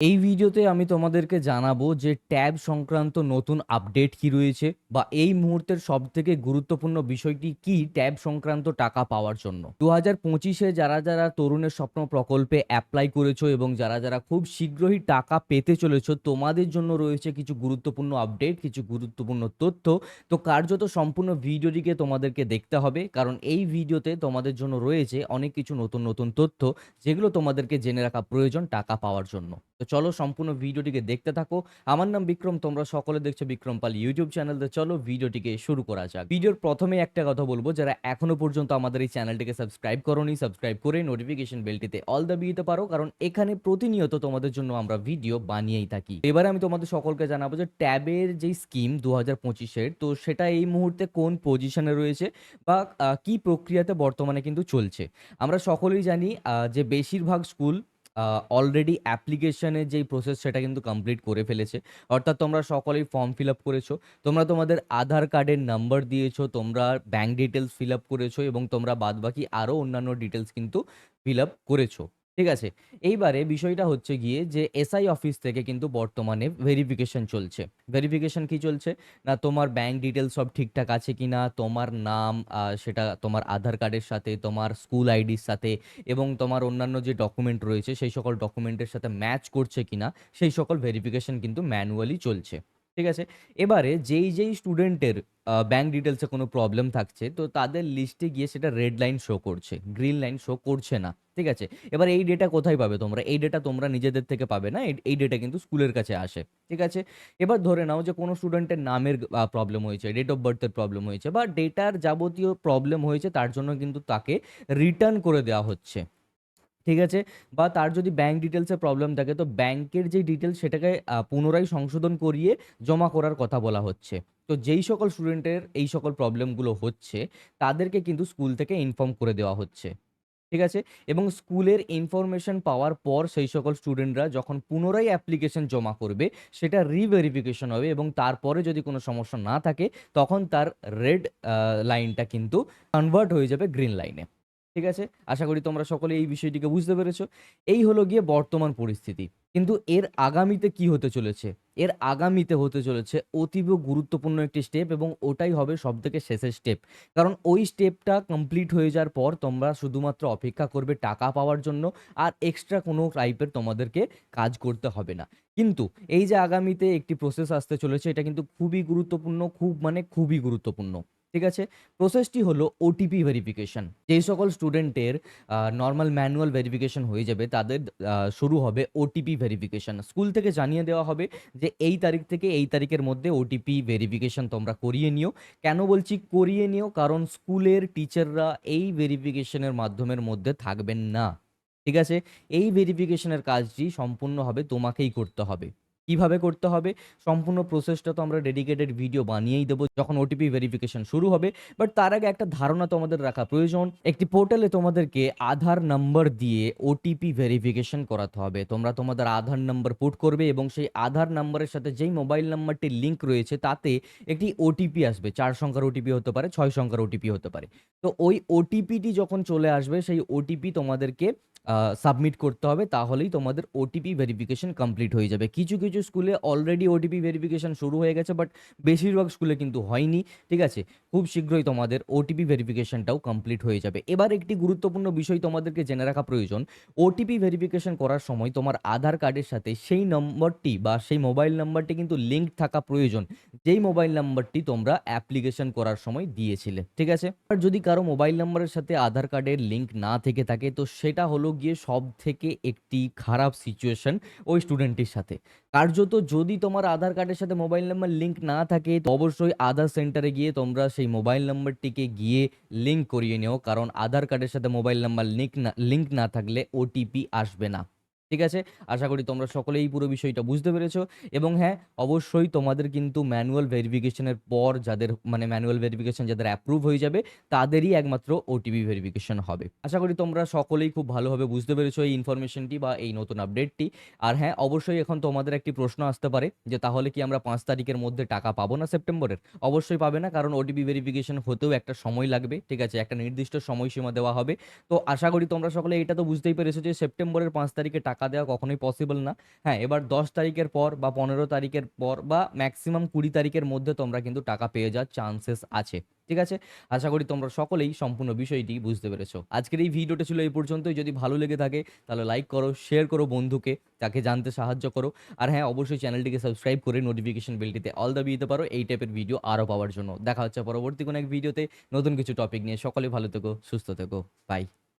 এই ভিডিওতে আমি তোমাদেরকে জানাব যে ট্যাব সংক্রান্ত নতুন আপডেট কি রয়েছে বা এই মুহূর্তের সবথেকে গুরুত্বপূর্ণ বিষয়টি কি ট্যাব সংক্রান্ত টাকা পাওয়ার জন্য। দু হাজার পঁচিশে যারা যারা তরুণের স্বপ্ন প্রকল্পে অ্যাপ্লাই করেছ এবং যারা যারা খুব শীঘ্রই টাকা পেতে চলেছো, তোমাদের জন্য রয়েছে কিছু গুরুত্বপূর্ণ আপডেট কিছু গুরুত্বপূর্ণ তথ্য। তো কার্যত সম্পূর্ণ ভিডিওটিকে তোমাদেরকে দেখতে হবে, কারণ এই ভিডিওতে তোমাদের জন্য রয়েছে অনেক কিছু নতুন নতুন তথ্য, যেগুলো তোমাদেরকে জেনে রাখা প্রয়োজন টাকা পাওয়ার জন্য। চলো সম্পূর্ণ ভিডিওটিকে দেখতে থাকো। আমার নাম বিক্রম, তোমরা সকলে দেখছ বিক্রম পাল ইউটিউব চ্যানেল চলো ভিডিওটিকে শুরু করা যাক। ভিডিওর প্রথমে একটা কথা বলব, যারা এখনও পর্যন্ত আমাদের এই চ্যানেলটিকে সাবস্ক্রাইব করোনি, সাবস্ক্রাইব করে নোটিফিকেশন বেলটিতে অল দাবিয়ে দিতে পারো, কারণ এখানে প্রতিনিয়ত তোমাদের জন্য আমরা ভিডিও বানিয়েই থাকি। এবারে আমি তোমাদের সকলকে জানাব যে ট্যাবের যেই স্কিম দু হাজার পঁচিশের, তো সেটা এই মুহূর্তে কোন পজিশনে রয়েছে বা কি প্রক্রিয়াতে বর্তমানে কিন্তু চলছে? আমরা সকলেই জানি যে বেশিরভাগ স্কুল অলরেডি অ্যাপ্লিকেশনের যেই প্রসেস সেটা কিন্তু কমপ্লিট করে ফেলেছে। অর্থাৎ তোমরা সকলেই ফর্ম ফিল আপ করেছ, তোমরা তোমাদের আধার কার্ডের নাম্বার দিয়েছ, তোমরা ব্যাঙ্ক ডিটেলস ফিল আপ করেছ এবং তোমরা বাদবাকি আরও অন্যান্য ডিটেলস কিন্তু ফিল আপ করেছ। ঠিক আছে? এইবারে বিষয়টা হচ্ছে গিয়ে যে এসআই অফিস থেকে কিন্তু বর্তমানে ভেরিফিকেশন চলছে। ভেরিফিকেশন কি চলছে? না, তোমার ব্যাঙ্ক ডিটেলস সব ঠিকঠাক আছে কি না? তোমার নাম সেটা তোমার আধার কার্ডের সাথে, তোমার স্কুল আইডির সাথে এবং তোমার অন্যান্য যে ডকুমেন্ট রয়েছে, সেই সকল ডকুমেন্টের সাথে ম্যাচ করছে কি না? সেই সকল ভেরিফিকেশন কিন্তু ম্যানুয়ালি চলছে। ঠিক আছে? এবারে যেই যেই স্টুডেন্টের ব্যাঙ্ক ডিটেলসে কোনো প্রবলেম থাকছে, তো তাদের লিস্টে গিয়ে সেটা রেড লাইন শো করছে গ্রিন লাইন শো করছে না, ঠিক আছে? এবার এই ডেটা কোথায় পাবে তোমরা? এই ডেটা তোমরা নিজেদের থেকে পাবে না? এই- ডেটা কিন্তু স্কুলের কাছে আসে, ঠিক আছে? এবার ধরে নাও যে কোনো স্টুডেন্টের নামের প্রবলেম হয়েছে ডেট অফ বার্থের প্রবলেম হয়েছে, বা ডেটার যাবতীয় প্রবলেম হয়েছে, তার জন্য কিন্তু তাকে রিটার্ন করে দেওয়া হচ্ছে। ঠিক আছে? বা তার যদি ব্যাংক ডিটেলসে প্রবলেম থাকে, তো ব্যাংকের যে ডিটেলস সেটাকে পুনরায় সংশোধন করিয়ে জমা করার কথা বলা হচ্ছে। তো যেই সকল স্টুডেন্টের এই সকল প্রবলেমগুলো হচ্ছে, তাদেরকে কিন্তু স্কুল থেকে ইনফর্ম করে দেওয়া হচ্ছে। ঠিক আছে? এবং স্কুলের ইনফরমেশন পাওয়ার পর সেই সকল স্টুডেন্টরা যখন পুনরায় অ্যাপ্লিকেশন জমা করবে, সেটা রিভেরিফিকেশন হবে এবং তারপরে যদি কোনো সমস্যা না থাকে, তখন তার রেড লাইনটা কিন্তু কনভার্ট হয়ে যাবে গ্রিন লাইনে ঠিক আছে? আশা করি তোমরা সকলে এই বিষয়টিকে বুঝতে পেরেছ। এই হলো গিয়ে বর্তমান পরিস্থিতি। কিন্তু এর আগামীতে কি হতে চলেছে? এর আগামীতে হতে চলেছে অতীব গুরুত্বপূর্ণ একটি স্টেপ এবং ওটাই হবে সবথেকে শেষের স্টেপ কারণ ওই স্টেপটা কমপ্লিট হয়ে যাওয়ার পর তোমরা শুধুমাত্র অপেক্ষা করবে টাকা পাওয়ার জন্য আর এক্সট্রা কোনো টাইপের তোমাদেরকে কাজ করতে হবে না। কিন্তু এই যে আগামীতে একটি প্রসেস আসতে চলেছে, এটা কিন্তু খুবই গুরুত্বপূর্ণ, খুব মানে খুবই গুরুত্বপূর্ণ। ঠিক আছে? প্রসেসটি হলো ওটিপি ভেরিফিকেশন যেই সকল স্টুডেন্টের নর্মাল ম্যানুয়াল ভেরিফিকেশন হয়ে যাবে, তাদের শুরু হবে ওটিপি ভেরিফিকেশন স্কুল থেকে জানিয়ে দেওয়া হবে যে এই তারিখ থেকে এই তারিখের মধ্যে ওটিপি ভেরিফিকেশন তোমরা করিয়ে নিও। কেন বলছি করিয়ে নিও? কারণ স্কুলের টিচাররা এই ভেরিফিকেশনের মাধ্যমের মধ্যে থাকবেন না। ঠিক আছে? এই ভেরিফিকেশনের কাজটি সম্পূর্ণভাবে তোমাকেই করতে হবে। কীভাবে করতে হবে, সম্পূর্ণ প্রসেসটা তো আমরা ডেডিকেটেড ভিডিও বানিয়েই দেবো যখন ওটিপি ভেরিফিকেশন শুরু হবে। বাট তার আগে একটা ধারণা তোমাদের রাখা প্রয়োজন, একটি পোর্টালে তোমাদেরকে আধার নাম্বার দিয়ে ওটিপি ভেরিফিকেশন করাতে হবে। তোমরা তোমাদের আধার নাম্বার পুট করবে এবং সেই আধার নাম্বারের সাথে যেই মোবাইল নাম্বারটি লিঙ্ক রয়েছে, তাতে একটি ওটিপি আসবে। চার সংখ্যার ওটিপি হতে পারে, ছয় সংখ্যার ওটিপি হতে পারে। তো ওই ওটিপিটি যখন চলে আসবে, সেই ওটিপি তোমাদেরকে সাবমিট করতে হবে, তাহলেই তোমাদের ওটিপি ভেরিফিকেশন কমপ্লিট হয়ে যাবে। কিছু কিছু স্কুলে অলরেডি ওটিপি ভেরিফিকেশন শুরু হয়ে গেছে বাট বেশিরভাগ স্কুলে কিন্তু হয়নি, ঠিক আছে? খুব শীঘ্রই তোমাদের ওটিপি ভেরিফিকেশনটাও কমপ্লিট হয়ে যাবে। এবার একটি গুরুত্বপূর্ণ বিষয় তোমাদেরকে জেনে রাখা প্রয়োজন। ওটিপি ভেরিফিকেশন করার সময় তোমার আধার কার্ডের সাথে সেই নম্বরটি বা সেই মোবাইল নাম্বারটি কিন্তু লিঙ্ক থাকা প্রয়োজন, যেই মোবাইল নাম্বারটি তোমরা অ্যাপ্লিকেশন করার সময় দিয়েছিলে, ঠিক আছে? আর যদি কারও মোবাইল নাম্বারের সাথে আধার কার্ডের লিঙ্ক না থেকে থাকে, তো সেটা হলো গিয়ে সব থেকে একটি খারাপ সিচুয়েশন ওই স্টুডেন্টের সাথে। কার্যত যদি তোমার আধার কার্ডের সাথে মোবাইল নাম্বার লিঙ্ক না থাকে, তো অবশ্যই আধার সেন্টারে গিয়ে তোমরা সেই মোবাইল নাম্বারটিকে গিয়ে লিঙ্ক করিয়ে নিও, কারণ আধার কার্ডের সাথে মোবাইল নাম্বার লিঙ্ক না লিঙ্ক না থাকলে ওটিপি আসবে না। ঠিক আছে? আশা করি তোমরা সকলেই এই পুরো বিষয়টা বুঝতে পেরেছ। এবং হ্যাঁ অবশ্যই তোমাদের কিন্তু ম্যানুয়াল ভেরিফিকেশনের পর যাদের মানে ম্যানুয়াল ভেরিফিকেশন যাদের অ্যাপ্রুভ হয়ে যাবে, তাদেরই একমাত্র ওটিপি ভেরিফিকেশন হবে। আশা করি তোমরা সকলেই খুব ভালোভাবে বুঝতে পেরেছ এই ইনফরমেশনটি বা এই নতুন আপডেটটি আর হ্যাঁ অবশ্যই এখন তোমাদের একটি প্রশ্ন আসতে পারে যে তাহলে কি আমরা পাঁচ তারিখের মধ্যে টাকা পাবো না সেপ্টেম্বরের? অবশ্যই পাবে না, কারণ ওটিপি ভেরিফিকেশন হতেও একটা সময় লাগবে, ঠিক আছে? একটা নির্দিষ্ট সময়সীমা দেওয়া হবে। তো আশা করি তোমরা সকলে এটা তো বুঝতেই পেরেছ যে সেপ্টেম্বরের পাঁচ তারিখে টাকা টাকা দেওয়া কখনোই পসিবল না। হ্যাঁ এবার দশ তারিখের পর বা পনেরো তারিখের পর বা ম্যাক্সিমাম কুড়ি তারিখের মধ্যে তোমরা কিন্তু টাকা পেয়ে যাওয়ার চান্সেস আছে, ঠিক আছে? আশা করি তোমরা সকলেই সম্পূর্ণ বিষয়টি বুঝতে পেরেছ। আজকের এই ভিডিওটা ছিল এই পর্যন্তই। যদি ভালো লেগে থাকে, তাহলে লাইক করো শেয়ার করো বন্ধুকে, তাকে জানতে সাহায্য করো। আর হ্যাঁ অবশ্যই চ্যানেলটিকে সাবস্ক্রাইব করে নোটিফিকেশন বেলটিতে অল দাবি দিতে পারো। এই টাইপের ভিডিও আরও পাওয়ার জন্য। দেখা হচ্ছে পরবর্তী কোনো এক ভিডিওতে নতুন কিছু টপিক নিয়ে। সকলে ভালো থেকো, সুস্থ থেকো। বাই